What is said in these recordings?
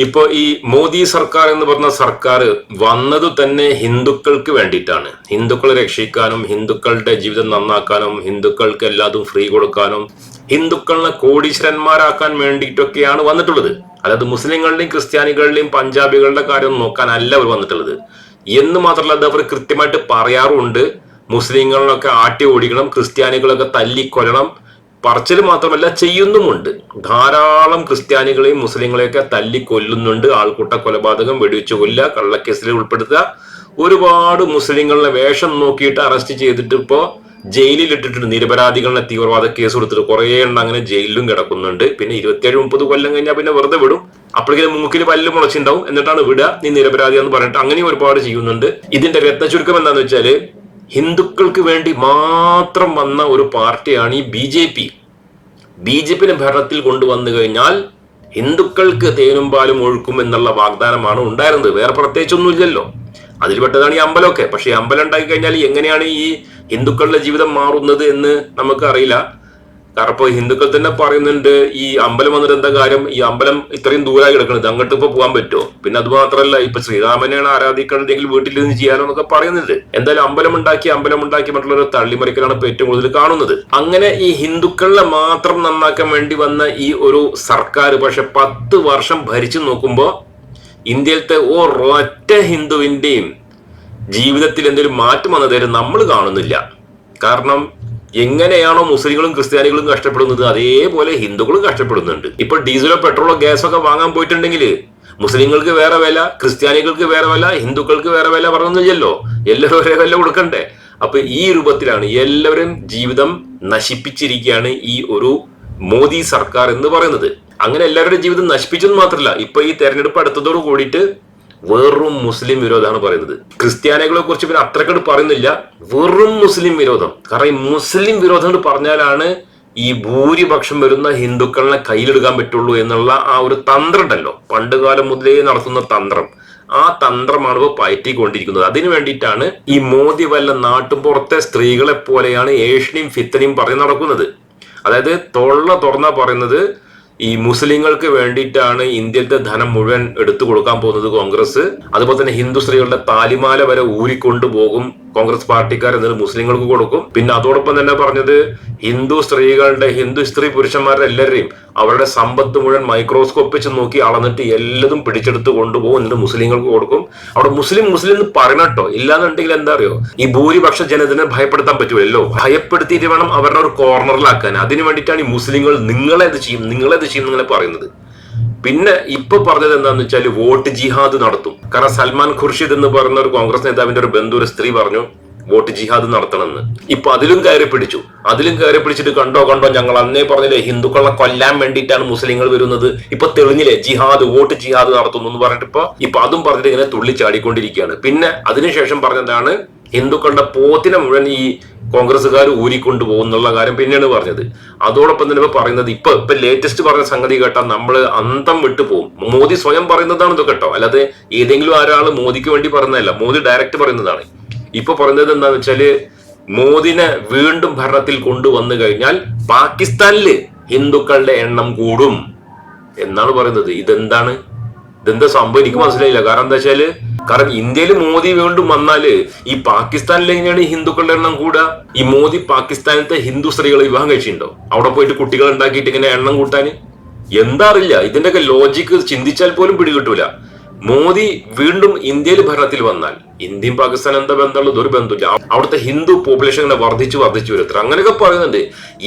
ഇപ്പോ ഈ മോദി സർക്കാർ എന്ന് പറഞ്ഞ സർക്കാർ വന്നത് തന്നെ ഹിന്ദുക്കൾക്ക് വേണ്ടിയിട്ടാണ്. ഹിന്ദുക്കളെ രക്ഷിക്കാനും ഹിന്ദുക്കളുടെ ജീവിതം നന്നാക്കാനും ഹിന്ദുക്കൾക്ക് എല്ലാതും ഫ്രീ കൊടുക്കാനും ഹിന്ദുക്കളെ കോടീശ്വരന്മാരാക്കാൻ വേണ്ടിയിട്ടൊക്കെയാണ് വന്നിട്ടുള്ളത്. അതായത് മുസ്ലിങ്ങളുടെയും ക്രിസ്ത്യാനികളുടെയും പഞ്ചാബികളുടെ കാര്യം നോക്കാനല്ല അവർ വന്നിട്ടുള്ളത്. എന്ന് മാത്രമല്ല അത് അവർ കൃത്യമായിട്ട് പറയാറുണ്ട്. മുസ്ലിങ്ങളിലൊക്കെ ആട്ടി ഓടിക്കണം ക്രിസ്ത്യാനികളൊക്കെ തല്ലിക്കൊല്ലണം പറച്ചിൽ മാത്രമല്ല ചെയ്യുന്നുമുണ്ട്. ധാരാളം ക്രിസ്ത്യാനികളെയും മുസ്ലിങ്ങളെയൊക്കെ തല്ലിക്കൊല്ലുന്നുണ്ട്. ആൾക്കൂട്ട കൊലപാതകം വെടിവെച്ച് കൊല്ലുക കള്ളക്കേസിൽ ഉൾപ്പെടുത്തുക. ഒരുപാട് മുസ്ലിങ്ങളുടെ വേഷം നോക്കിയിട്ട് അറസ്റ്റ് ചെയ്തിട്ട് ഇപ്പോ ജയിലിൽ ഇട്ടിട്ടുണ്ട് നിരപരാധികളുടെ തീവ്രവാദ കേസ് കൊടുത്തിട്ട് കുറേ എണ്ണം അങ്ങനെ ജയിലിലും കിടക്കുന്നുണ്ട്. പിന്നെ ഇരുപത്തിയേഴ് മുപ്പത് കൊല്ലം കഴിഞ്ഞാൽ പിന്നെ വെറുതെ വിടും. അപ്പോഴേക്കും മൂക്കിൽ പല്ല് മുളച്ചിണ്ടാവും. എന്നിട്ടാണ് വിടുക. നീ നിരപരാധി എന്ന് പറഞ്ഞിട്ട് അങ്ങനെ ഒരുപാട് ചെയ്യുന്നുണ്ട്. ഇതിന്റെ രത്ന ചുരുക്കം എന്താണെന്ന് വെച്ചാൽ ഹിന്ദുക്കൾക്ക് വേണ്ടി മാത്രം വന്ന ഒരു പാർട്ടിയാണ് ഈ B J P. B J പിനെ ഭരണത്തിൽ കൊണ്ടുവന്നു കഴിഞ്ഞാൽ ഹിന്ദുക്കൾക്ക് തേനും പാലും ഒഴുക്കും എന്നുള്ള വാഗ്ദാനമാണ് ഉണ്ടായിരുന്നത്. വേറെ പ്രത്യേകിച്ചൊന്നുമില്ലല്ലോ. അതിൽപ്പെട്ടതാണ് ഈ അമ്പലമൊക്കെ. പക്ഷെ ഈ അമ്പലം ഉണ്ടാക്കി കഴിഞ്ഞാൽ എങ്ങനെയാണ് ഈ ഹിന്ദുക്കളുടെ ജീവിതം മാറുന്നത് എന്ന് നമുക്ക് അറിയില്ല. കാരണം ഇപ്പൊ ഹിന്ദുക്കൾ തന്നെ പറയുന്നുണ്ട് ഈ അമ്പലം വന്നിട്ട് എന്താ കാര്യം? ഈ അമ്പലം ഇത്രയും ദൂരമായി കിടക്കുന്നത് അങ്ങോട്ട് ഇപ്പൊ പോകാൻ പറ്റുമോ പിന്നെ അത് മാത്രമല്ല ഇപ്പൊ ശ്രീരാമനെയാണ് ആരാധിക്കണമെങ്കിൽ വീട്ടിൽ നിന്ന് ചെയ്യാനോ എന്നൊക്കെ പറയുന്നുണ്ട്. എന്തായാലും അമ്പലം ഉണ്ടാക്കി അമ്പലം ഉണ്ടാക്കി മറ്റുള്ളവരെ തള്ളിമറിക്കലാണ് ഇപ്പൊ ഏറ്റവും കൂടുതൽ കാണുന്നത്. അങ്ങനെ ഈ ഹിന്ദുക്കളെ മാത്രം നന്നാക്കാൻ വേണ്ടി വന്ന ഈ ഒരു സർക്കാർ പക്ഷെ പത്ത് വർഷം ഭരിച്ചു നോക്കുമ്പോ ഇന്ത്യയിലത്തെ ഒരൊറ്റ ഹിന്ദുവിന്റെയും ജീവിതത്തിൽ എന്തെങ്കിലും മാറ്റം വന്നതേരെ നമ്മൾ കാണുന്നില്ല. കാരണം എങ്ങനെയാണോ മുസ്ലിങ്ങളും ക്രിസ്ത്യാനികളും കഷ്ടപ്പെടുന്നത് അതേപോലെ ഹിന്ദുക്കളും കഷ്ടപ്പെടുന്നുണ്ട്. ഇപ്പൊ ഡീസലോ പെട്രോളോ ഗ്യാസോ ഒക്കെ വാങ്ങാൻ പോയിട്ടുണ്ടെങ്കിൽ മുസ്ലിങ്ങൾക്ക് വേറെ വില ക്രിസ്ത്യാനികൾക്ക് വേറെ വില ഹിന്ദുക്കൾക്ക് വേറെ വില പറഞ്ഞൊന്നുമില്ലല്ലോ. എല്ലാവരും ഒരേ വില കൊടുക്കണ്ടേ? അപ്പൊ ഈ രൂപത്തിലാണ് എല്ലാവരും ജീവിതം നശിപ്പിച്ചിരിക്കുകയാണ് ഈ ഒരു മോദി സർക്കാർ എന്ന് പറയുന്നത്. അങ്ങനെ എല്ലാവരുടെ ജീവിതം നശിപ്പിച്ചെന്ന് മാത്രമല്ല ഇപ്പൊ ഈ തെരഞ്ഞെടുപ്പ് അടുത്തതോട് കൂടിയിട്ട് വെറും മുസ്ലിം വിരോധമാണ് പറയുന്നത്. ക്രിസ്ത്യാനികളെ കുറിച്ച് പിന്നെ അത്രക്കട് പറയുന്നില്ല. വെറും മുസ്ലിം വിരോധം. കാരണം ഈ മുസ്ലിം വിരോധം എന്ന് പറഞ്ഞാലാണ് ഈ ഭൂരിപക്ഷം വരുന്ന ഹിന്ദുക്കളെ കയ്യിലെടുക്കാൻ പറ്റുള്ളൂ എന്നുള്ള ആ ഒരു തന്ത്രം ഉണ്ടല്ലോ. മുതലേ നടത്തുന്ന തന്ത്രം. ആ തന്ത്രമാണ് ഇപ്പോൾ പയറ്റിക്കൊണ്ടിരിക്കുന്നത്. അതിനു വേണ്ടിയിട്ടാണ് ഈ മോദി വല്ല നാട്ടുപുറത്തെ സ്ത്രീകളെ പോലെയാണ് ഏഷ്യയും ഫിത്തനയും പറഞ്ഞ് നടക്കുന്നത്. അതായത് തൊള്ള തുറന്ന പറയുന്നത് ഈ മുസ്ലിങ്ങൾക്ക് വേണ്ടിയിട്ടാണ് ഇന്ത്യയിലത്തെ ധനം മുഴുവൻ എടുത്തു കൊടുക്കാൻ പോകുന്നത് കോൺഗ്രസ്. അതുപോലെ തന്നെ ഹിന്ദു സ്ത്രീകളുടെ താലിമാല വരെ ഊരിക്കൊണ്ടു പോകും കോൺഗ്രസ് പാർട്ടിക്കാർ എന്നിട്ട് മുസ്ലിങ്ങൾക്ക് കൊടുക്കും. പിന്നെ അതോടൊപ്പം തന്നെ പറഞ്ഞത് ഹിന്ദു സ്ത്രീകളുടെ ഹിന്ദു സ്ത്രീ പുരുഷന്മാരുടെ എല്ലാവരെയും അവരുടെ സമ്പത്ത് മുഴുവൻ മൈക്രോസ്കോപ്പ് വെച്ച് നോക്കി അളന്നിട്ട് എല്ലാതും പിടിച്ചെടുത്ത് കൊണ്ടുപോകും എന്നിട്ട് മുസ്ലിങ്ങൾക്ക് കൊടുക്കും. അവിടെ മുസ്ലിം മുസ്ലിം എന്ന് പറയണട്ടോ ഇല്ലാന്നുണ്ടെങ്കിൽ എന്താ അറിയോ? ഈ ഭൂരിപക്ഷ ജനതനെ ഭയപ്പെടുത്താൻ പറ്റുമല്ലോ ഭയപ്പെടുത്തിയിട്ട് വേണം അവരുടെ ഒരു കോർണറിലാക്കാൻ അതിനു വേണ്ടിയിട്ടാണ് ഈ മുസ്ലിങ്ങൾ നിങ്ങളെത് ചെയ്യും? നിങ്ങളെ ഇത് ചെയ്യും നിങ്ങളെ പറയുന്നത്? പിന്നെ ഇപ്പൊ പറഞ്ഞത് എന്താന്ന് വെച്ചാൽ വോട്ട് ജിഹാദ് നടത്തും. കാരണം സൽമാൻ ഖുർഷിദ് എന്ന് പറയുന്ന ഒരു കോൺഗ്രസ് നേതാവിന്റെ ഒരു ബന്ധു ഒരു സ്ത്രീ പറഞ്ഞു വോട്ട് ജിഹാദ് നടത്തണമെന്ന്. ഇപ്പൊ അതിലും കയറി പിടിച്ചു. അതിലും കയറി പിടിച്ചിട്ട് കണ്ടോ കണ്ടോ ഞങ്ങൾ അന്നേ പറഞ്ഞില്ലേ ഹിന്ദുക്കളെ കൊല്ലാൻ വേണ്ടിയിട്ടാണ് മുസ്ലിങ്ങൾ വരുന്നത്. ഇപ്പൊ തെളിഞ്ഞില്ലേ ജിഹാദ് വോട്ട് ജിഹാദ് നടത്തുന്നു എന്ന് പറഞ്ഞിട്ട് ഇപ്പൊ ഇപ്പൊ അതും പറഞ്ഞിട്ട് ഇങ്ങനെ തുള്ളി ചാടിക്കൊണ്ടിരിക്കുകയാണ് പിന്നെ അതിനുശേഷം പറഞ്ഞതാണ് ഹിന്ദുക്കളുടെ പോത്തിനെ മുഴുവൻ ഈ കോൺഗ്രസ്സുകാർ ഊരിക്കൊണ്ടു പോകുന്നുള്ള കാര്യം പിന്നെയാണ് പറഞ്ഞത്. അതോടൊപ്പം തന്നെ ഇപ്പൊ പറയുന്നത് ഇപ്പൊ ഇപ്പൊ ലേറ്റസ്റ്റ് പറഞ്ഞ സംഗതി കേട്ടാൽ നമ്മൾ അന്തം വിട്ടു പോകും. മോദി സ്വയം പറയുന്നതാണ് ഇതൊക്കെ കേട്ടോ. അല്ലാതെ ഏതെങ്കിലും ഒരാൾ മോദിക്ക് വേണ്ടി പറയുന്നതല്ല. മോദി ഡയറക്റ്റ് പറയുന്നതാണ്. ഇപ്പൊ പറയുന്നത് എന്താന്ന് വെച്ചാൽ മോദിനെ വീണ്ടും ഭരണത്തിൽ കൊണ്ടുവന്നു കഴിഞ്ഞാൽ പാകിസ്ഥാനിൽ ഹിന്ദുക്കളുടെ എണ്ണം കൂടും എന്നാണ് പറയുന്നത്. ഇതെന്താണ്? ഇതെന്താ സംഭവം? എനിക്ക് മനസ്സിലായില്ല. കാരണം എന്താ വെച്ചാൽ കാരണം ഇന്ത്യയിൽ മോദി വീണ്ടും വന്നാൽ ഈ പാകിസ്ഥാനിൽ എങ്ങനെയാണ് ഹിന്ദുക്കളുടെ എണ്ണം കൂടുക ഈ മോദി പാകിസ്ഥാനത്തെ ഹിന്ദു സ്ത്രീകളെ വിവാഹം കഴിച്ചിട്ടുണ്ടോ? അവിടെ പോയിട്ട് കുട്ടികൾ ഉണ്ടാക്കിയിട്ട് ഇങ്ങനെ എണ്ണം കൂട്ടാന്? എന്താ അറിയില്ല. ഇതിന്റെയൊക്കെ ലോജിക്ക് ചിന്തിച്ചാൽ പോലും പിടികിട്ടൂല. മോദി വീണ്ടും ഇന്ത്യയിൽ ഭരണത്തിൽ വന്നാൽ ഇന്ത്യയും പാകിസ്ഥാൻ എന്താ ബന്ധമുള്ളത്? ഒരു ബന്ധമില്ല. അവിടുത്തെ ഹിന്ദു പോപ്പുലേഷൻ ഇങ്ങനെ വർദ്ധിച്ചു വർദ്ധിച്ചു വരും അങ്ങനെയൊക്കെ പറയുന്നുണ്ട്.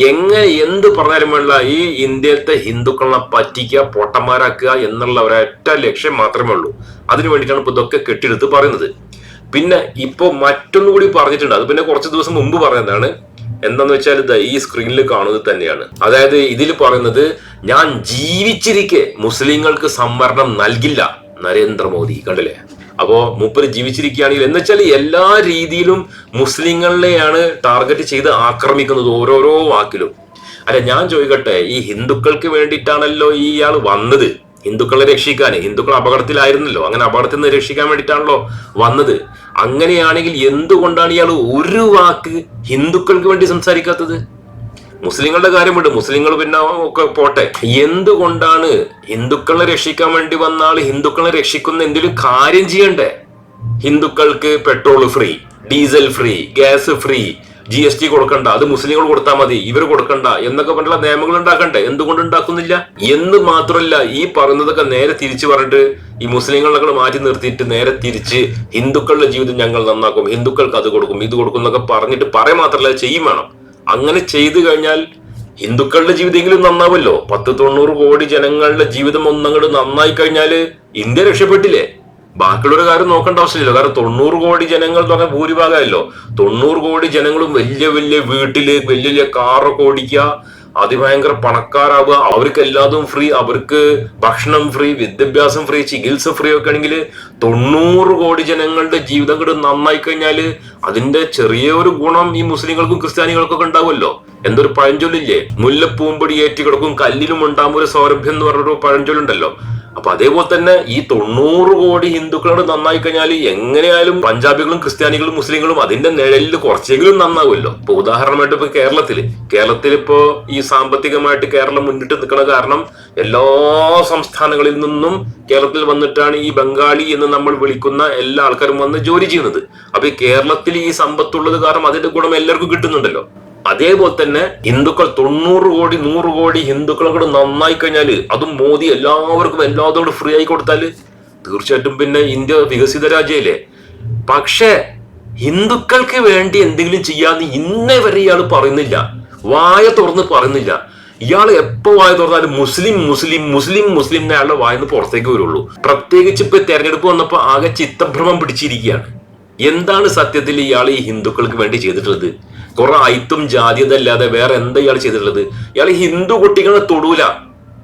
എങ്ങനെ എന്ത് പറഞ്ഞാലും വേണ്ട ഈ ഇന്ത്യയിലത്തെ ഹിന്ദുക്കളെ പറ്റിക്കുക പൊട്ടന്മാരാക്കുക എന്നുള്ള ഒരൊറ്റ ലക്ഷ്യം മാത്രമേ ഉള്ളൂ. അതിനു വേണ്ടിയിട്ടാണ് ഇപ്പൊ ഇതൊക്കെ കെട്ടിയെടുത്ത് പറയുന്നത്. പിന്നെ ഇപ്പൊ മറ്റൊന്നു കൂടി പറഞ്ഞിട്ടുണ്ട്. അത് പിന്നെ കുറച്ച് ദിവസം മുമ്പ് പറയുന്നതാണ് എന്താന്ന് വെച്ചാൽ ഇത് ഈ സ്ക്രീനിൽ കാണുന്നത് തന്നെയാണ്. അതായത് ഇതിൽ പറയുന്നത് ഞാൻ ജീവിച്ചിരിക്കെ മുസ്ലിങ്ങൾക്ക് സംവരണം നൽകില്ല. നരേന്ദ്രമോദി കണ്ടില്ലേ? അപ്പോ മൂപ്പര് ജീവിച്ചിരിക്കുകയാണെങ്കിൽ എന്ന് വെച്ചാൽ എല്ലാ രീതിയിലും മുസ്ലിങ്ങളെയാണ് ടാർഗറ്റ് ചെയ്ത് ആക്രമിക്കുന്നത് ഓരോരോ വാക്കിലും. അല്ല ഞാൻ ചോദിക്കട്ടെ ഈ ഹിന്ദുക്കൾക്ക് വേണ്ടിയിട്ടാണല്ലോ ഈ ഇയാൾ വന്നത്? ഹിന്ദുക്കളെ രക്ഷിക്കാൻ ഹിന്ദുക്കൾ അപകടത്തിലായിരുന്നല്ലോ അങ്ങനെ അപകടത്തിൽ നിന്ന് രക്ഷിക്കാൻ വേണ്ടിയിട്ടാണല്ലോ വന്നത്. അങ്ങനെയാണെങ്കിൽ എന്തുകൊണ്ടാണ് ഇയാൾ ഒരു വാക്ക് ഹിന്ദുക്കൾക്ക് വേണ്ടി സംസാരിക്കാത്തത്? മുസ്ലിങ്ങളുടെ കാര്യം മുസ്ലിങ്ങൾ പിന്നെ ഒക്കെ പോട്ടെ. എന്തുകൊണ്ടാണ് ഹിന്ദുക്കളെ രക്ഷിക്കാൻ വേണ്ടി വന്നാൽ ഹിന്ദുക്കളെ രക്ഷിക്കുന്ന എന്തെങ്കിലും കാര്യം ചെയ്യണ്ടേ? ഹിന്ദുക്കൾക്ക് petrol free diesel free gas free G S T കൊടുക്കണ്ട. അത് മുസ്ലിങ്ങൾ കൊടുത്താൽ മതി. ഇവർ കൊടുക്കണ്ട. എന്നൊക്കെ പറഞ്ഞുള്ള നിയമങ്ങൾ ഉണ്ടാക്കണ്ടേ? എന്തുകൊണ്ട് ഉണ്ടാക്കുന്നില്ല? എന്ന് മാത്രമല്ല ഈ പറയുന്നതൊക്കെ നേരെ തിരിച്ചു പറഞ്ഞിട്ട് ഈ മുസ്ലിങ്ങളൊക്കെ മാറ്റി നിർത്തിയിട്ട് നേരെ തിരിച്ച് ഹിന്ദുക്കളുടെ ജീവിതം ഞങ്ങൾ നന്നാക്കും. ഹിന്ദുക്കൾക്ക് അത് കൊടുക്കും ഇത് കൊടുക്കും എന്നൊക്കെ പറഞ്ഞിട്ട് പറയാൻ മാത്രമല്ല ചെയ്യും വേണം. അങ്ങനെ ചെയ്തു കഴിഞ്ഞാൽ ഹിന്ദുക്കളുടെ ജീവിതമെങ്കിലും നന്നാവല്ലോ. പത്ത് തൊണ്ണൂറ് കോടി ജനങ്ങളുടെ ജീവിതം ഒന്നങ്ങോട്ട് നന്നായി കഴിഞ്ഞാൽ ഇന്ത്യ രക്ഷപ്പെട്ടില്ലേ? ബാക്കിയുള്ളൊരു കാര്യം നോക്കേണ്ട ആവശ്യമില്ല കാരണം തൊണ്ണൂറ് കോടി ജനങ്ങൾ പറഞ്ഞാൽ ഭൂരിഭാഗമല്ലോ തൊണ്ണൂറ് കോടി ജനങ്ങളും വലിയ വലിയ വീട്ടിൽ വലിയ വലിയ കാറൊക്കെ ഓടിക്കുക അതിഭയങ്കര പണക്കാരാവുക. അവർക്ക് എല്ലാതും ഫ്രീ അവർക്ക് ഭക്ഷണം ഫ്രീ വിദ്യാഭ്യാസം ഫ്രീ ചികിത്സ ഫ്രീ ഒക്കെ ആണെങ്കിൽ തൊണ്ണൂറ് കോടി ജനങ്ങളുടെ ജീവിതം കൂടെ നന്നായി കഴിഞ്ഞാൽ അതിന്റെ ചെറിയ ഒരു ഗുണം ഈ മുസ്ലിങ്ങൾക്കും ക്രിസ്ത്യാനികൾക്കൊക്കെ ഉണ്ടാവുമല്ലോ. എന്തൊരു പഴഞ്ചൊല്ലില്ലേ? മുല്ലപ്പൂമ്പൊടി ഏറ്റുകിടക്കും കല്ലിലും ഉണ്ടാകും ഒരു സൗരഭ്യം എന്ന് പറഞ്ഞൊരു പഴഞ്ചൊല്ലുണ്ടല്ലോ. അപ്പൊ അതേപോലെ തന്നെ ഈ തൊണ്ണൂറ് കോടി ഹിന്ദുക്കളോട് നന്നായി കഴിഞ്ഞാൽ എങ്ങനെയായാലും പഞ്ചാബികളും ക്രിസ്ത്യാനികളും മുസ്ലിങ്ങളും അതിന്റെ നിഴലിൽ കുറച്ചെങ്കിലും നന്നാവുമല്ലോ. ഇപ്പൊ ഉദാഹരണമായിട്ട് ഇപ്പൊ കേരളത്തിൽ കേരളത്തിൽ ഇപ്പോ ഈ സാമ്പത്തികമായിട്ട് കേരളം മുന്നിട്ട് നിൽക്കണ കാരണം എല്ലാ സംസ്ഥാനങ്ങളിൽ നിന്നും കേരളത്തിൽ വന്നിട്ടാണ് ഈ ബംഗാളി എന്ന് നമ്മൾ വിളിക്കുന്ന എല്ലാ ആൾക്കാരും വന്ന് ജോലി ചെയ്യുന്നത്. അപ്പൊ ഈ കേരളത്തിൽ ഈ സമ്പത്തുള്ളത് കാരണം അതിന്റെ ഗുണം എല്ലാവർക്കും കിട്ടുന്നുണ്ടല്ലോ. അതേപോലെ തന്നെ ഹിന്ദുക്കൾ തൊണ്ണൂറ് കോടി നൂറ് കോടി ഹിന്ദുക്കളും കൂടെ നന്നായി കഴിഞ്ഞാൽ അതും മോദി എല്ലാവർക്കും എല്ലാത്തോടും ഫ്രീ ആയി കൊടുത്താൽ തീർച്ചയായിട്ടും പിന്നെ ഇന്ത്യ വികസിത രാജ്യല്ലേ. പക്ഷേ ഹിന്ദുക്കൾക്ക് വേണ്ടി എന്തെങ്കിലും ചെയ്യാന്ന് ഇന്നേ വരെ ഇയാൾ പറയുന്നില്ല. വായ തുറന്ന് പറയുന്നില്ല. ഇയാൾ എപ്പോ വായ തുറന്നാലും മുസ്ലിം മുസ്ലിം മുസ്ലിം മുസ്ലിം അയാളുടെ വായന്ന് പുറത്തേക്ക് വരുള്ളൂ. പ്രത്യേകിച്ച് ഇപ്പൊ തെരഞ്ഞെടുപ്പ് വന്നപ്പോ ആകെ ചിത്തഭ്രമം പിടിച്ചിരിക്കുകയാണ്. എന്താണ് സത്യത്തിൽ ഇയാൾ ഈ ഹിന്ദുക്കൾക്ക് വേണ്ടി ചെയ്തിട്ടുള്ളത്? കുറെ ഐത്തും ജാതിയത അല്ലാതെ വേറെ എന്താ ഇയാൾ ചെയ്തിട്ടുള്ളത്? ഇയാൾ ഹിന്ദു കുട്ടികളെ തൊടൂല.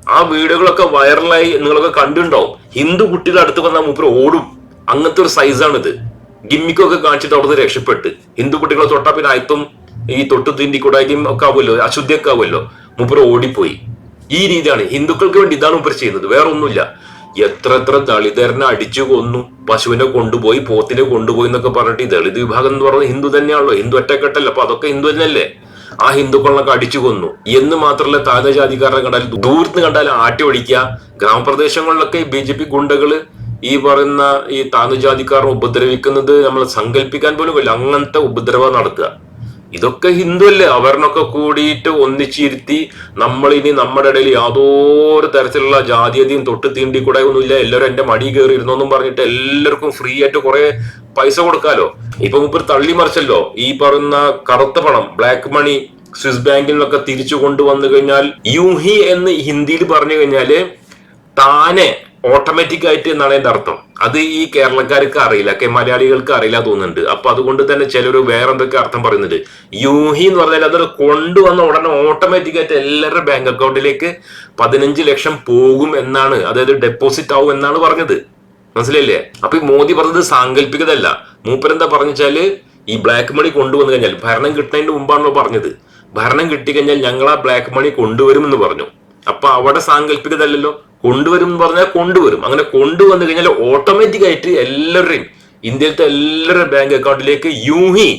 ആ വീഡിയോകളൊക്കെ വൈറലായി നിങ്ങളൊക്കെ കണ്ടിട്ടുണ്ടാവും. ഹിന്ദു കുട്ടികളുടെ അടുത്ത് വന്നാൽ മൂപ്പര് ഓടും. അങ്ങനത്തെ ഒരു സൈസാണിത് ഗിമ്മിക്കൊക്കെ കാണിച്ചിട്ട് അവിടുന്ന് രക്ഷപ്പെട്ട്. ഹിന്ദു കുട്ടികളെ തൊട്ടാ പിന്നെ അയത്തും ഈ തൊട്ടു തിണ്ടി കൂടായും ഒക്കെ ആവുമല്ലോ അശുദ്ധിയൊക്കെ ആവുമല്ലോ. മൂപ്പര് ഓടിപ്പോയി. ഈ രീതിയാണ്. ഹിന്ദുക്കൾക്ക് വേണ്ടി ഇതാണ് മൂപ്പര് ചെയ്യുന്നത്. വേറെ ഒന്നുമില്ല എത്ര എത്ര ദളിതരനെ അടിച്ചു കൊന്നു പശുവിനെ കൊണ്ടുപോയി പോത്തിനെ കൊണ്ടുപോയി എന്നൊക്കെ പറഞ്ഞിട്ട് ഈ ദളിത് വിഭാഗം എന്ന് പറഞ്ഞത് ഹിന്ദു തന്നെയാണല്ലോ. ഹിന്ദു ഒറ്റക്കെട്ടല്ല അപ്പൊ അതൊക്കെ ഹിന്ദു തന്നെയല്ലേ? ആ ഹിന്ദുക്കളൊക്കെ അടിച്ചു കൊന്നു. എന്ന് മാത്രമല്ല താഴ്ന്ന ജാതിക്കാരനെ കണ്ടാൽ ദൂരത്ത് കണ്ടാൽ ആട്ടി ഒടിക്കുക ഗ്രാമപ്രദേശങ്ങളിലൊക്കെ ബി ജെ പി ഗുണ്ടകൾ ഈ പറയുന്ന ഈ താഴ്ന്ന ജാതിക്കാരനെ ഉപദ്രവിക്കുന്നത് നമ്മൾ സങ്കല്പിക്കാൻ പോലും കഴിയില്ല. അങ്ങനത്തെ ഉപദ്രവം നടത്തുക ഇതൊക്കെ ഹിന്ദു അല്ലേ അവരിനൊക്കെ കൂടിയിട്ട് ഒന്നിച്ചിരുത്തി നമ്മൾ ഇനി നമ്മുടെ ഇടയിൽ യാതൊരു തരത്തിലുള്ള ജാതീയതയും തൊട്ട് തീണ്ടി കൂടെ ഒന്നുമില്ല എല്ലാവരും എന്റെ മടി കയറി ഇരുന്നോന്നും പറഞ്ഞിട്ട് എല്ലാവർക്കും ഫ്രീ ആയിട്ട് കുറെ പൈസ കൊടുക്കാലോ? ഇപ്പൊ മുപ്പർ തള്ളി മറിച്ചല്ലോ. ഈ പറയുന്ന കറുത്ത പണം ബ്ലാക്ക് മണി സ്വിസ് ബാങ്കിൽ നിന്നൊക്കെ തിരിച്ചു കൊണ്ടുവന്നു കഴിഞ്ഞാൽ യൂഹി എന്ന് ഹിന്ദിയിൽ പറഞ്ഞു കഴിഞ്ഞാൽ താനെ ഓട്ടോമാറ്റിക് ആയിട്ട് എന്നാണ് എന്റെ അർത്ഥം? അത് ഈ കേരളക്കാർക്ക് അറിയില്ല കെ മലയാളികൾക്ക് അറിയില്ല തോന്നുന്നുണ്ട്. അപ്പൊ അതുകൊണ്ട് തന്നെ ചിലർ വേറെ എന്തൊക്കെ അർത്ഥം പറയുന്നുണ്ട്? യൂഹി എന്ന് പറഞ്ഞാൽ അതൊരു കൊണ്ടുവന്ന ഉടനെ ഓട്ടോമാറ്റിക് ആയിട്ട് എല്ലാവരുടെ ബാങ്ക് അക്കൗണ്ടിലേക്ക് പതിനഞ്ച് ലക്ഷം പോകും എന്നാണ് അതായത് ഡെപ്പോസിറ്റ് ആവും എന്നാണ് പറഞ്ഞത്. മനസ്സിലായില്ലേ? അപ്പൊ ഈ മോദി പറഞ്ഞത് സാങ്കല്പികതല്ല മൂപ്പരെന്താ പറഞ്ഞാൽ ഈ ബ്ലാക്ക് മണി കൊണ്ടുവന്നു കഴിഞ്ഞാൽ ഭരണം കിട്ടുന്നതിന് മുമ്പാണല്ലോ പറഞ്ഞത്. ഭരണം കിട്ടിക്കഴിഞ്ഞാൽ ഞങ്ങൾ ആ ബ്ലാക്ക് മണി കൊണ്ടുവരുമെന്ന് പറഞ്ഞു. അപ്പൊ അവിടെ സാങ്കല്പികതല്ലല്ലോ. കൊണ്ടുവരും എന്ന് പറഞ്ഞാൽ കൊണ്ടുവരും. അങ്ങനെ കൊണ്ടുവന്നു കഴിഞ്ഞാൽ ഓട്ടോമാറ്റിക് ആയിട്ട് എല്ലാവരുടെയും ഇന്ത്യയിലത്തെ എല്ലാവരുടെ ബാങ്ക് അക്കൗണ്ടിലേക്ക് യൂഹി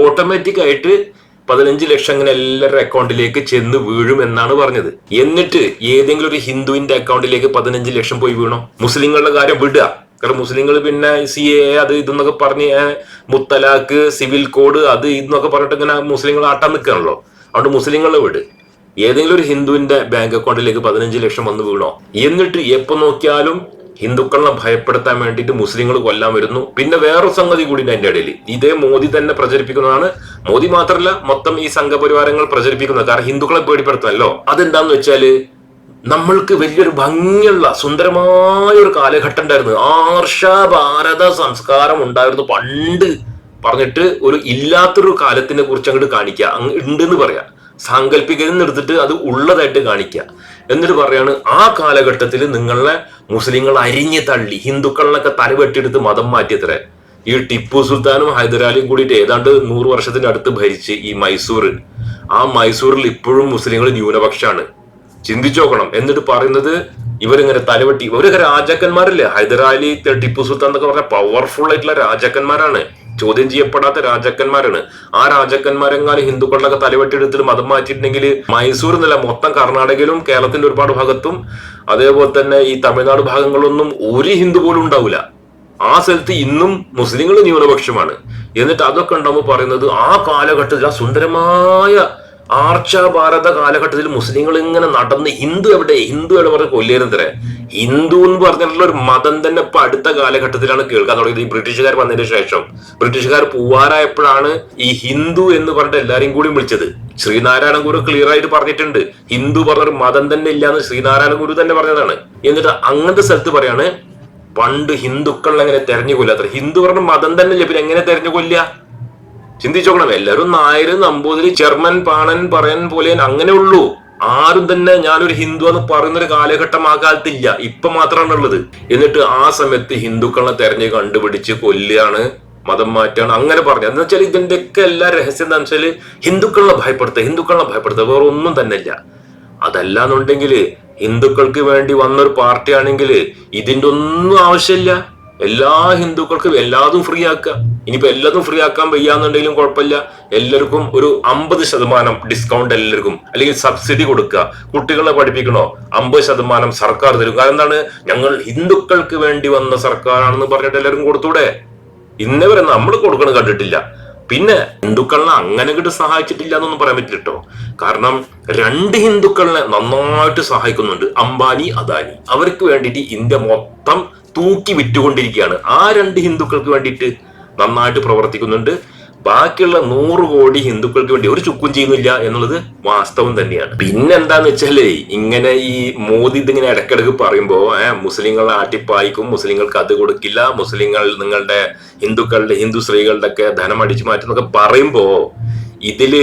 ഓട്ടോമാറ്റിക് ആയിട്ട് പതിനഞ്ച് ലക്ഷം അങ്ങനെ എല്ലാവരുടെ അക്കൗണ്ടിലേക്ക് ചെന്ന് വീഴും എന്നാണ് പറഞ്ഞത്. എന്നിട്ട് ഏതെങ്കിലും ഒരു ഹിന്ദുവിന്റെ അക്കൗണ്ടിലേക്ക് പതിനഞ്ച് ലക്ഷം പോയി വീണോ? മുസ്ലിങ്ങളുടെ കാര്യം വിടുക. കാരണം മുസ്ലിങ്ങൾ പിന്നെ സി എ അത് ഇതെന്നൊക്കെ പറഞ്ഞ് മുത്തലാഖ് സിവിൽ കോഡ് അത് ഇതെന്നൊക്കെ പറഞ്ഞിട്ട് ഇങ്ങനെ മുസ്ലിങ്ങൾ ആട്ടാൻ നിൽക്കുകയാണല്ലോ. അതുകൊണ്ട് മുസ്ലിങ്ങളെ വിട്. ഏതെങ്കിലും ഒരു ഹിന്ദുവിന്റെ ബാങ്ക് അക്കൗണ്ടിലേക്ക് പതിനഞ്ച് ലക്ഷം വന്ന് വീണോ? എന്നിട്ട് എപ്പോ നോക്കിയാലും ഹിന്ദുക്കളെ ഭയപ്പെടുത്താൻ വേണ്ടിയിട്ട് മുസ്ലിങ്ങൾ കൊല്ലാൻ വരുന്നു. പിന്നെ വേറൊരു സംഗതി കൂടി അതിന്റെ ഇടയിൽ. ഇതേ മോദി തന്നെ പ്രചരിപ്പിക്കുന്നതാണ്. മോദി മാത്രമല്ല മൊത്തം ഈ സംഘപരിവാരങ്ങൾ പ്രചരിപ്പിക്കുന്നത്. കാരണം ഹിന്ദുക്കളെ പേടിപ്പെടുത്താനല്ലോ. അതെന്താന്ന് വെച്ചാൽ നമ്മൾക്ക് വലിയൊരു ഭംഗിയുള്ള സുന്ദരമായ ഒരു കാലഘട്ടം ഉണ്ടായിരുന്നു. ആർഷ ഭാരത സംസ്കാരം ഉണ്ടായിരുന്നു. പണ്ട് പറഞ്ഞിട്ട് ഒരു ഇല്ലാത്തൊരു കാലത്തിനെ കുറിച്ച് അങ്ങോട്ട് കാണിക്കുക ഉണ്ടെന്ന് പറയാ. സാങ്കല്പികത എടുത്തിട്ട് അത് ഉള്ളതായിട്ട് കാണിക്കുക എന്നിട്ട് പറയാണ് ആ കാലഘട്ടത്തിൽ നിങ്ങളെ മുസ്ലിങ്ങൾ അരിഞ്ഞു തള്ളി ഹിന്ദുക്കളിലൊക്കെ തലവെട്ടിയെടുത്ത് മതം മാറ്റിയത്രേ. ഈ ടിപ്പു സുൽത്താനും ഹൈദരാലിയും കൂടിയിട്ട് ഏതാണ്ട് നൂറ് വർഷത്തിന്റെ അടുത്ത് ഭരിച്ച് ഈ മൈസൂർ ആ മൈസൂരിൽ ഇപ്പോഴും മുസ്ലിങ്ങൾ ന്യൂനപക്ഷമാണ് ചിന്തിച്ചു നോക്കണം എന്നിട്ട് പറയുന്നത് ഇവരിങ്ങനെ തലവെട്ടി ഇവരൊക്കെ രാജാക്കന്മാരല്ലേ? ഹൈദരാലി ടിപ്പു സുൽത്താൻ എന്നൊക്കെ പറഞ്ഞ പവർഫുൾ ആയിട്ടുള്ള രാജാക്കന്മാരാണ്. ചോദ്യം ചെയ്യപ്പെടാത്ത രാജാക്കന്മാരാണ്. ആ രാജാക്കന്മാരെങ്ങാനും ഹിന്ദുക്കളുടെ തലവെട്ടിയെടുത്തിട്ട് മതം മാറ്റിയിട്ടുണ്ടെങ്കിൽ മൈസൂർ എന്നല്ല മൊത്തം കർണാടകയിലും കേരളത്തിന്റെ ഒരുപാട് ഭാഗത്തും അതേപോലെ തന്നെ ഈ തമിഴ്നാട് ഭാഗങ്ങളിലൊന്നും ഒരു ഹിന്ദു പോലും ഉണ്ടാവില്ല ആ സ്ഥലത്ത് ഇന്നും മുസ്ലിങ്ങൾ ന്യൂനപക്ഷമാണ്. എന്നിട്ട് അതൊക്കെ ഉണ്ടാകുമ്പോൾ പറയുന്നത് ആ കാലഘട്ടത്തിൽ ആ സുന്ദരമായ ആർച്ച ഭാരത കാലഘട്ടത്തിൽ മുസ്ലിങ്ങൾ ഇങ്ങനെ നടന്ന് ഹിന്ദു എവിടെ? ഹിന്ദു എവിടെ പറഞ്ഞ കൊല്ലേരുന്നതരെ ഹിന്ദു എന്ന് പറഞ്ഞിട്ടുള്ള ഒരു മതം തന്നെ ഇപ്പൊ അടുത്ത കാലഘട്ടത്തിലാണ് കേൾക്കാൻ തുടങ്ങിയത്. ഈ ബ്രിട്ടീഷുകാർ വന്നതിന് ശേഷം. ബ്രിട്ടീഷുകാർ പൂവാറായപ്പോഴാണ് ഈ ഹിന്ദു എന്ന് പറഞ്ഞിട്ട് എല്ലാരെയും കൂടി വിളിച്ചത്. ശ്രീനാരായണ ഗുരു ക്ലിയർ ആയിട്ട് പറഞ്ഞിട്ടുണ്ട്. ഹിന്ദു പറഞ്ഞൊരു മതം തന്നെ ഇല്ലാന്ന് ശ്രീനാരായണ ഗുരു തന്നെ പറഞ്ഞതാണ്. എന്നിട്ട് അങ്ങനത്തെ സ്ഥലത്ത് പറയാണ് പണ്ട് ഹിന്ദുക്കളിൽ എങ്ങനെ തെരഞ്ഞു കൊല്ലാത്ര ഹിന്ദു പറഞ്ഞ മതം തന്നെ ഇല്ല. പിന്നെ എങ്ങനെ തെരഞ്ഞു കൊല്ലുക? ചിന്തിച്ചോക്കണം. എല്ലാവരും നായര് നമ്പൂതിരി ചെർമൻ പാണൻ പറയൻ പോലെ അങ്ങനെ ഉള്ളൂ. ആരും തന്നെ ഞാനൊരു ഹിന്ദു എന്ന് പറയുന്ന ഒരു കാലഘട്ടം ആ കാലത്തില്ല ഇപ്പൊ മാത്രമാണ് ഉള്ളത്. എന്നിട്ട് ആ സമയത്ത് ഹിന്ദുക്കളെ തെരഞ്ഞ് കണ്ടുപിടിച്ച് കൊല്ലുകയാണ് മതം മാറ്റാണ് അങ്ങനെ പറഞ്ഞു. എന്ന് വെച്ചാൽ ഇതിന്റെ ഒക്കെ എല്ലാ രഹസ്യം എന്താ വെച്ചാൽ ഹിന്ദുക്കളെ ഭയപ്പെടുത്തുക ഹിന്ദുക്കളെ ഭയപ്പെടുത്തുക വേറെ ഒന്നും തന്നെ ഇല്ല അതല്ല എന്നുണ്ടെങ്കിൽ ഹിന്ദുക്കൾക്ക് വേണ്ടി വന്നൊരു പാർട്ടിയാണെങ്കിൽ ഇതിന്റെ ഒന്നും ആവശ്യമില്ല. എല്ലാ ഹിന്ദുക്കൾക്കും എല്ലാതും ഫ്രീ ആക്കുക. ഇനിയിപ്പോ എല്ലാതും ഫ്രീ ആക്കാൻ വയ്യാന്നുണ്ടെങ്കിലും കുഴപ്പമില്ല. എല്ലാവർക്കും ഒരു അമ്പത് ശതമാനം ഡിസ്കൗണ്ട് എല്ലാവർക്കും. അല്ലെങ്കിൽ സബ്സിഡി കൊടുക്കുക. കുട്ടികളെ പഠിപ്പിക്കണോ? അമ്പത് ശതമാനം സർക്കാർ തരും. കാരണം എന്താണ്? ഞങ്ങൾ ഹിന്ദുക്കൾക്ക് വേണ്ടി വന്ന സർക്കാരാണെന്ന് പറഞ്ഞിട്ട് എല്ലാവർക്കും കൊടുത്തൂടെ? ഇന്നവരെ നമ്മൾ കൊടുക്കണം കണ്ടിട്ടില്ല. പിന്നെ ഹിന്ദുക്കളെ അങ്ങനെ കിട്ട് സഹായിച്ചിട്ടില്ല എന്നൊന്നും പറയാൻ പറ്റില്ല കേട്ടോ. കാരണം രണ്ട് ഹിന്ദുക്കളെ നന്നായിട്ട് സഹായിക്കുന്നുണ്ട്. അംബാനി അദാനി. അവർക്ക് വേണ്ടിയിട്ട് ഇന്ത്യ മൊത്തം തൂക്കി വിറ്റുകൊണ്ടിരിക്കുകയാണ്. ആ രണ്ട് ഹിന്ദുക്കൾക്ക് വേണ്ടിയിട്ട് നന്നായിട്ട് പ്രവർത്തിക്കുന്നുണ്ട്. ബാക്കിയുള്ള നൂറ് കോടി ഹിന്ദുക്കൾക്ക് വേണ്ടി ഒരു ചുക്കും ചെയ്യുന്നില്ല എന്നുള്ളത് വാസ്തവം തന്നെയാണ്. പിന്നെ എന്താന്ന് വെച്ചാലേ ഇങ്ങനെ ഈ മോദി ഇതിങ്ങനെ ഇടക്കിടക്ക് പറയുമ്പോ ഏഹ് മുസ്ലിങ്ങളെ ആട്ടിപ്പായിക്കും മുസ്ലിങ്ങൾക്ക് അത് കൊടുക്കില്ല മുസ്ലിങ്ങൾ നിങ്ങളുടെ ഹിന്ദുക്കളുടെ ഹിന്ദു സ്ത്രീകളുടെ ഒക്കെ ധനം അടിച്ചു മാറ്റുന്നൊക്കെ പറയുമ്പോ ഇതിൽ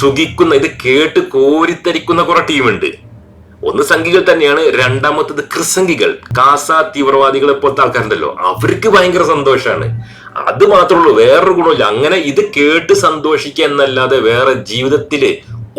സുഖിക്കുന്ന ഇത് കേട്ട് കോരിത്തരിക്കുന്ന കുറെ ടീമുണ്ട്. ഒന്ന് സംഘികൾ തന്നെയാണ് രണ്ടാമത്തത് ക്രിസംഘികൾ. കാസ തീവ്രവാദികളെ പോലത്തെ ആൾക്കാരുണ്ടല്ലോ. അവർക്ക് ഭയങ്കര സന്തോഷമാണ് അത് മാത്രമേ ഉള്ളൂ വേറൊരു ഗുണമില്ല അങ്ങനെ ഇത് കേട്ട് സന്തോഷിക്കുക എന്നല്ലാതെ വേറെ ജീവിതത്തിൽ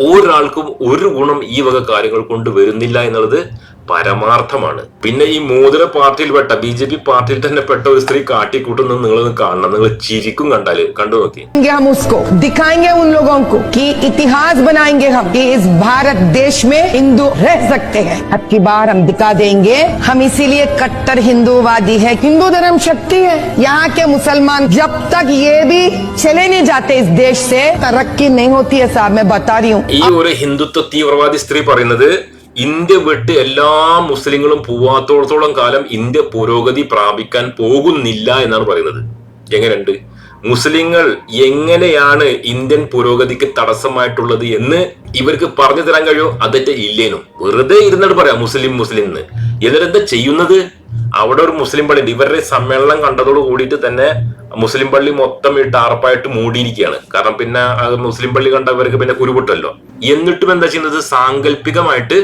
ഒരാൾക്കും ഒരു ഗുണം ഈ വക കാര്യങ്ങൾ കൊണ്ട് വരുന്നില്ല എന്നുള്ളത് പരമാർത്ഥമാണ് പിന്നെ ഈ മോതിര പാർട്ടിയിൽപ്പെട്ട ബി ജെ പി പാർട്ടിയിൽ തന്നെ പെട്ട ഒരു സ്ത്രീ കാട്ടിക്കൂട്ടുന്നത് നിങ്ങൾ കാണണം നിങ്ങൾ ചിരിക്കും കണ്ടാല് കണ്ടു നോക്കി दिखाएंगे हम उसको दिखाएंगे उन लोगों को कि इतिहास बनाएंगे हम कि इस भारत देश में हिंदू रह सकते हैं अब की बार हम दिखा देंगे हम इसीलिए कट्टर हिंदूवादी है हिंदू धर्म शक्ति है यहाँ के मुसलमान जब तक ये भी चले नहीं जाते इस देश से तरक्की नहीं होती है साहब मैं बता रही हूँ ഈ ഒരു ഹിന്ദുത്വ തീവ്രവാദി സ്ത്രീ പറയുന്നത് ഇന്ത്യ വിട്ട് എല്ലാ മുസ്ലിങ്ങളും പോവാത്തോളത്തോളം കാലം ഇന്ത്യ പുരോഗതി പ്രാപിക്കാൻ പോകുന്നില്ല എന്നാണ് പറയുന്നത്. എങ്ങനെയുണ്ട്? മുസ്ലിങ്ങൾ എങ്ങനെയാണ് ഇന്ത്യൻ പുരോഗതിക്ക് തടസ്സമായിട്ടുള്ളത് എന്ന് ഇവർക്ക് പറഞ്ഞു തരാൻ കഴിയോ? അതൊക്കെ ഇല്ലേനും. വെറുതെ ഇരുന്നിട്ട് പറയാം മുസ്ലിം മുസ്ലിം എന്ന്. എന്നിട്ടെന്താ ചെയ്യുന്നത്? അവിടെ ഒരു മുസ്ലിം പള്ളി ഇവരുടെ സമ്മേളനം കണ്ടതോട് കൂടിയിട്ട് തന്നെ മുസ്ലിം പള്ളി മൊത്തം ഈ ടാർപ്പായിട്ട് മൂടിയിരിക്കുകയാണ്. കാരണം പിന്നെ മുസ്ലിം പള്ളി കണ്ടവർക്ക് പിന്നെ കുരുപൊട്ടല്ലോ എന്നിട്ടും എന്താ ചെയ്യുന്നത്? സാങ്കല്പികമായിട്ട്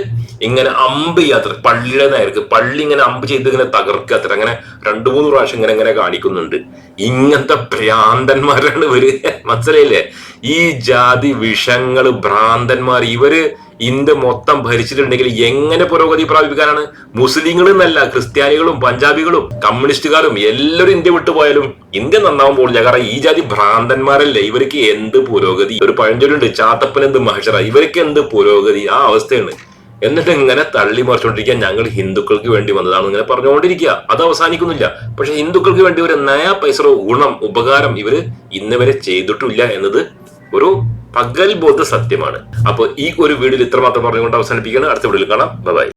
ഇങ്ങനെ അമ്പ് ചെയ്യാത്ര പള്ളിയുടെ നേർക്ക് പള്ളി ഇങ്ങനെ അമ്പ് ചെയ്ത് ഇങ്ങനെ തകർക്കാത്ര അങ്ങനെ രണ്ടു മൂന്ന് പ്രാവശ്യം ഇങ്ങനെ ഇങ്ങനെ കാണിക്കുന്നുണ്ട്. ഇങ്ങനത്തെ ഭ്രാന്തന്മാരാണ് ഇവർ. മനസ്സിലായില്ലേ? ഈ ജാതി വിഷങ്ങൾ ഭ്രാന്തന്മാർ ഇവർ ഇന്ത്യ മൊത്തം ഭരിച്ചിട്ടുണ്ടെങ്കിൽ എങ്ങനെ പുരോഗതി പ്രാപിക്കാനാണ്? മുസ്ലിങ്ങൾ എന്നല്ല ക്രിസ്ത്യാനികളും പഞ്ചാബികളും കമ്മ്യൂണിസ്റ്റുകാരും എല്ലാവരും ഇന്ത്യ വിട്ടുപോയാലും ഇന്ത്യ നന്നാവുമ്പോൾ ഞാൻ കാരണം ഈ ജാതി ഭ്രാന്തന്മാരല്ലേ? ഇവർക്ക് എന്ത് പുരോഗതി? ഒരു പഴഞ്ചൊല്ലുണ്ട് ചാത്തപ്പൻ എന്ത് മഹേഷറ ഇവർക്ക് എന്ത് പുരോഗതി? ആ അവസ്ഥയാണ്. എന്നിട്ട് ഇങ്ങനെ തള്ളി മറിച്ചുകൊണ്ടിരിക്കുക ഞങ്ങൾ ഹിന്ദുക്കൾക്ക് വേണ്ടി വന്നതാണ്. ഇങ്ങനെ പറഞ്ഞുകൊണ്ടിരിക്കുക. അത് അവസാനിക്കുന്നില്ല. പക്ഷെ ഹിന്ദുക്കൾക്ക് വേണ്ടി ഒരു നയ പൈസ ഗുണം ഉപകാരം ഇവർ ഇന്ന് വരെ ചെയ്തിട്ടില്ല എന്നത് ഒരു പകൽ ബോധ സത്യമാണ്. അപ്പൊ ഈ ഒരു വീഡിയോയിൽ ഇത്രമാത്രം പറഞ്ഞുകൊണ്ട് അവസാനിപ്പിക്കുകയാണ്. അടുത്ത വീഡിയോയിൽ കാണാം. ബൈ